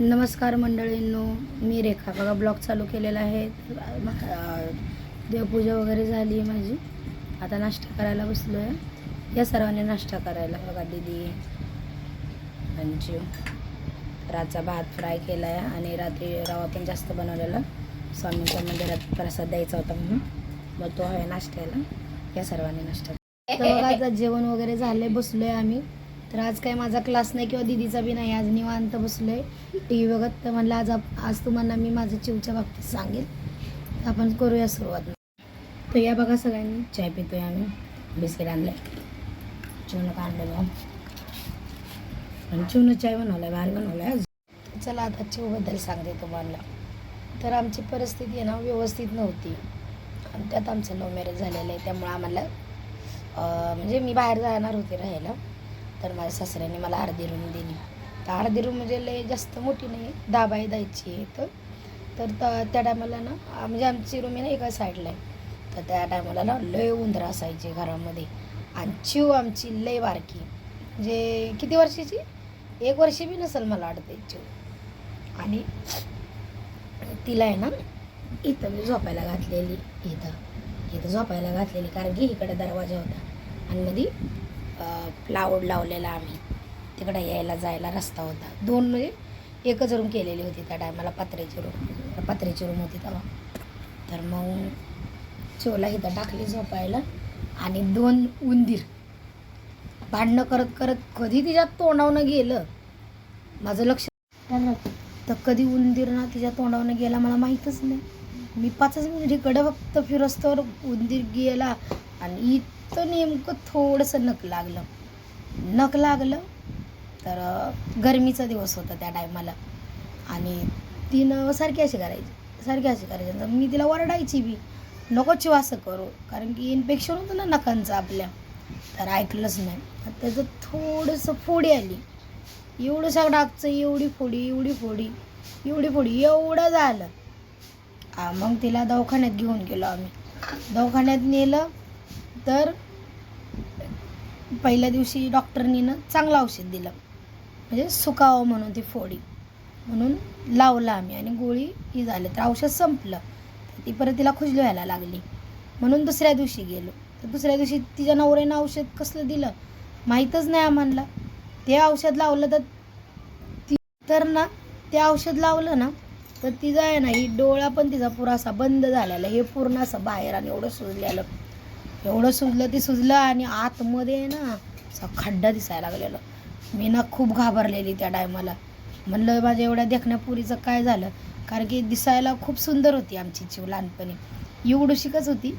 नमस्कार मंडळींनो मी रेखा. बघा ब्लॉग चालू केलेला आहे. देवपूजा वगैरे झाली आहे माझी. आता नाश्ता करायला बसलो आहे या सर्वांनी नाश्ता करायला. बघा दिदी अंजू रातचा भात फ्राय केला आहे आणि रात्री रवा पण जास्त बनवलेला. स्वामींच्या मंदिरात प्रसाद द्यायचा होता म्हणून. मग तो आहे नाश्त्याला. या सर्वांनी नाश्ता बघा जेवण वगैरे झाले बसलोय आम्ही. तर आज काय माझा क्लास नाही किंवा दिदीचा बी नाही आज निवांत बसलोय. टी व्ही बघत तर म्हणलं आज आज तुम्हाला मी माझ्या चिवच्या बाबतीत सांगेल. आपण करूया सुरुवात. तर या बघा सगळ्यांनी. चाय पितोय आम्ही. बिस्किट आणले चिवनं काढलं बघा. आणि चिवनं चाय बनवलाय बाहेर बनवलाय आज. तर चला आता चिवबद्दल सांगते तुम्हाला. तर आमची परिस्थिती आहे ना व्यवस्थित नव्हती. आणि त्यात आमचं लव्ह मॅरेज झालेलं आहे. त्यामुळं आम्हाला म्हणजे मी बाहेर जाणार होते राहायला. तर माझ्या सासऱ्याने मला अर्धी रूम दिली. तर अर्धी रूम म्हणजे लय जास्त मोठी नाही दहा बाय द्यायची तर. तर त्या टायमाला ना म्हणजे आमची रूम आहे ना एका साईडला आहे तर त्या टायमाला ना लय उंदरं असायचे घरामध्ये. आणि चिव आमची लय बारकी. म्हणजे किती वर्षाची? एक वर्षी बी नसेल मला वाटते चिव. आणि तिला आहे ना इथं मी झोपायला घातलेली इथं. इथं झोपायला घातलेली कारण की इकडे दरवाजा होता. आणि मध्ये प्लाऊड लावलेला आम्ही. तिकडं यायला जायला रस्ता होता. दोन म्हणजे एकच रूम केलेली होती त्या टायमाला पत्र्याची रूम पत्र्याची रूम होती तेव्हा. तर मग चोला इथं टाकली झोपायला आणि दोन उंदीर. भांडणं करत करत कधी तिच्या तोंडावनं गेलं? माझं लक्ष तर कधी उंदीर ना तिच्या तोंडावनं गेला मला माहीतच नाही. मी पाचच मिनिट इकडं फक्त फिरस्तवर उंदीर गेला आणि इथं नेमकं थोडंसं नक लागलं. नक लागलं तर गरमीचा दिवस होता त्या टायमाला. आणि तिनं सारखी अशी करायची सारखी अशी करायची. तर मी तिला वरडायची बी नको असं करू कारण की इन्फेक्शन होतं ना नखांचं आपल्या. तर ऐकलंच नाही. त्याचं थोडंसं फोडी आली. एवढं सगळं आगचं एवढी फोडी एवढी फोडी एवढी फोडी एवढं झालं. हा मग तिला दवाखान्यात घेऊन गेलो आम्ही. दवाखान्यात नेलं तर पहिल्या दिवशी डॉक्टरनी ना चांगलं औषध दिलं. म्हणजे सुकावं म्हणून ती फोडी. म्हणून लावलं आम्ही आणि गोळी ही झाली. तर औषध संपलं. ती परत तिला खुजली व्हायला लागली. म्हणून दुसऱ्या दिवशी गेलो. तर दुसऱ्या दिवशी तिच्या नवऱ्यानं औषध कसलं दिलं? माहीतच नाही आम्हाला. ते औषध लावलं तर ती तर ना ते औषध लावलं ना तर तिचा आहे ना ही डोळा पण तिचा पुरा असा बंद झालेला हे पूर्ण असं बाहेर आणि एवढं सुजलेलं. एवढं सुजलं ते सुजलं आणि आतमध्ये आहे ना असा खड्डा दिसायला लागलेला. मी ना खूप घाबरलेली त्या टायमाला. म्हणलं माझ्या एवढ्या देखण्यापुरीचं काय झालं? कारण की दिसायला खूप सुंदर होती आमची चिव लहानपणी. एवढं शिकच होती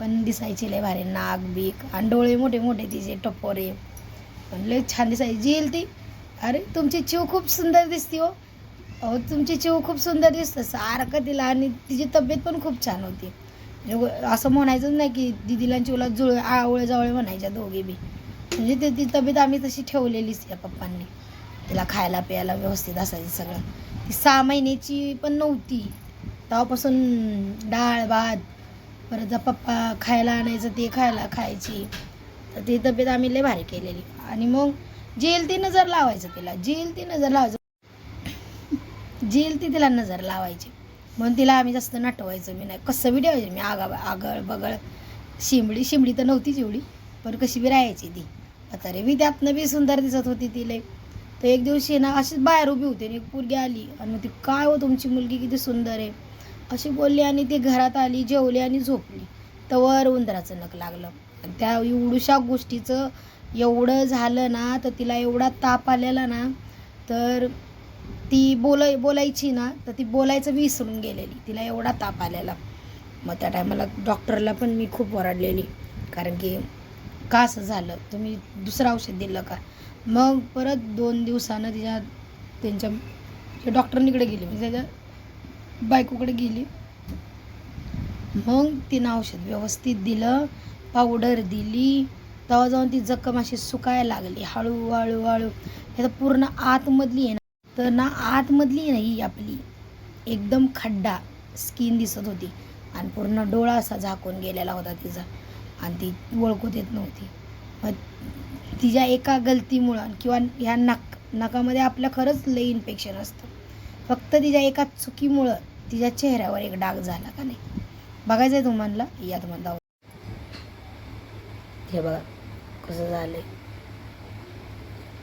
पण दिसायची लय भारी. नाक बीक आणि डोळे मोठे मोठे तिचे टपोरे. पण लय छान दिसायची. जी येईल ती. अरे तुमची चिव खूप सुंदर दिसते हो. अहो तुमची चिव खूप सुंदर दिसतं सारखं तिला आणि तिची तब्येत पण खूप छान होती. म्हणजे असं म्हणायचंच नाही की दिदीला चिवला जुळ आवळे जवळ म्हणायच्या दोघे बी. म्हणजे ते ती तब्येत आम्ही तशी ठेवलेलीच या पप्पांनी. तिला खायला प्यायला व्यवस्थित असायचं सगळं. ती सहा महिन्याची पण नव्हती. तेव्हापासून डाळ भात परत पप्पा खायला आणायचं ते खायला खायची. तर ती तब्येत आम्ही लय भारी केलेली. आणि मग जेल ती नजर लावायचं तिला. जेल ती नजर लावायचं. जेल ती तिला नजर लावायची. म्हणून तिला आम्ही जास्त नटवायचो. मी नाही कसं बी ठेवायचं मी आगा आगळ बगळ. शिंबडी शिंबडी तर नव्हतीच एवढी पण कशी बी राहायची ती. आता रे बी त्यातनं बी सुंदर दिसत होती तिला तर एक दिवशी ना अशीच बाहेर उभी होती आणि एक पोरगी आली. आणि मग ती काय हो तुमची मुलगी किती सुंदर आहे. अशी बोलली आणि ती घरात आली जेवली आणि झोपली. तवर उंदराचं नक लागलं. आणि त्या एवढूशा गोष्टीचं एवढं झालं ना तर तिला एवढा ताप आलेला ना तर ती बोलाय बोलायची ना तर ती बोलायचं विसरून गेलेली. तिला एवढा ताप आलेला. मग त्या टायमाला डॉक्टरला पण मी खूप ओरडलेली. कारण की का असं झालं? तुम्ही दुसरं औषध दिलं का? मग परत दोन दिवसानं तिच्या त्यांच्या डॉक्टरनीकडे डॉक्टरांकडे गेली. म्हणजे त्याच्या बायकोकडे गेली. मग तिनं औषध व्यवस्थित दिलं पावडर दिली. तेव्हा जाऊन ती जखम अशी सुकायला लागली. हळू हळू हे तर पूर्ण आतमधली आहे ना. तर ना आतमधली नाही आपली. एकदम खड्डा स्किन दिसत होती. आणि पूर्ण डोळा असा झाकून गेलेला होता तिचा. आणि ती ओळखू देत नव्हती. मग तिच्या एका गलतीमुळं किंवा ह्या नाक नाकामध्ये आपलं खरंच लई इन्फेक्शन असतं. फक्त तिच्या एका चुकीमुळं तिच्या चेहऱ्यावर एक डाग झाला का नाही? बघायचं आहे तुम्हाला? या तुम्हाला दाखव हे बघा कसं झालं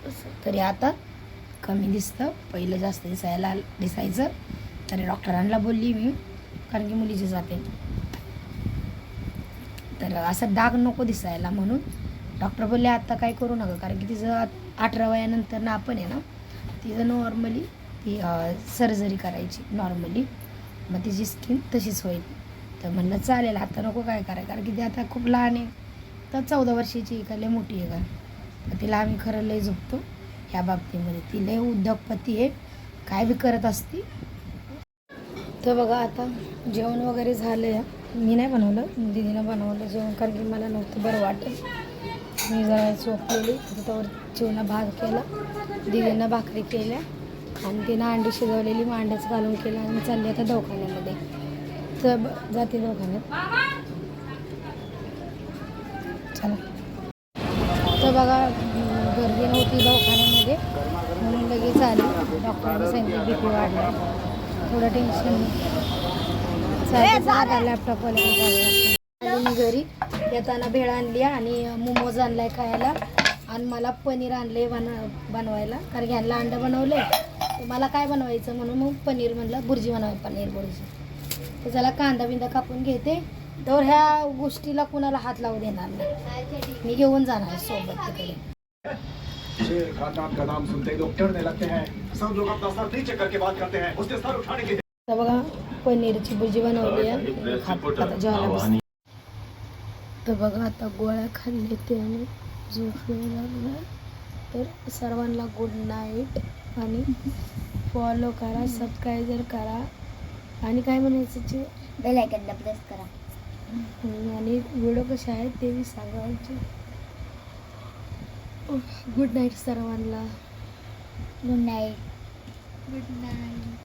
असं. तरी आता कमी दिसतं. पहिलं जास्त दिसायला दिसायचं. तरी डॉक्टरांना बोलली मी कारण की मुलीची जाते तर असं डाग नको दिसायला म्हणून डॉक्टर बोलले आता काय करू नका कारण की तिचं अठरा वयानंतर ना आपण आहे ना तिचं नॉर्मली ती सर्जरी करायची नॉर्मली मग तिची स्किन तशीच होईल. तर म्हणलं चालेल आता नको काय करायला कारण की ती आता खूप लहान आहे. तर चौदा वर्षाची आहे का लय मोठी आहे का? तिला आम्ही खरं लय झोपतो. ह्या बाबतीमध्ये. ती लय उद्योगपती आहे. काय बी करत असती. तर बघा आता जेवण वगैरे झालं आहे. मी नाही बनवलं. दिदीनं बनवलं जेवण कारण की मला नव्हतं बरं वाटत. मी जरा झोपलेली. त्याच्यावर त्यावर जेवणा भात केला. दिदीनं भाकरी केल्या. आणि तिनं अंडी शिजवलेली. मग अंड्याचं घालून केलं आणि चालली आता दवाखान्यामध्ये. तर ब- जाते दवाखान्यात. चला. तर बघा गर्दी नव्हती दवाखान्यामध्ये. म्हणून लगेच आली. डॉक्टरांनी सांगितलं बी पी वाढला. थोडं टेन्शन लॅपटॉपवाले आली मी घरी. येताना भेळ आणली आणि मोमोज आणलाय खायला. आणि मला पनीर आणले बन बनवायला. कारण की ह्यांना अंडं बनवले तर मला काय बनवायचं म्हणून मग पनीर म्हणलं बुर्जी बनवाय पनीर बुर्जी. तर त्याला कांदा बिंदा कापून घेते. तर ह्या गोष्टीला कुणाला हात लावू देणार नाही. मी घेऊन जाणार सोबत तिकडे. शेर खान नाम का नाम सुनते ही लोग डरने लगते हैं। सब लोग अपना सर नीचे करके बात करते हैं उसने सर उठाने की तर बघा पनीरची भुर्जी बनवली आहे. खात जेवायला. तर बघा आता गोळ्या खाल्ले ते आणि झोप येऊ लागला. तर सर्वांना गुड नाईट आणि फॉलो करा सबस्क्राईबर करा. आणि काय म्हणायचं बेल आयकनला प्रेस करा. आणि व्हिडिओ कसे आहेत ते बी सांगायचे गुड नाईट सर्वांना गुड नाईट गुड नाईट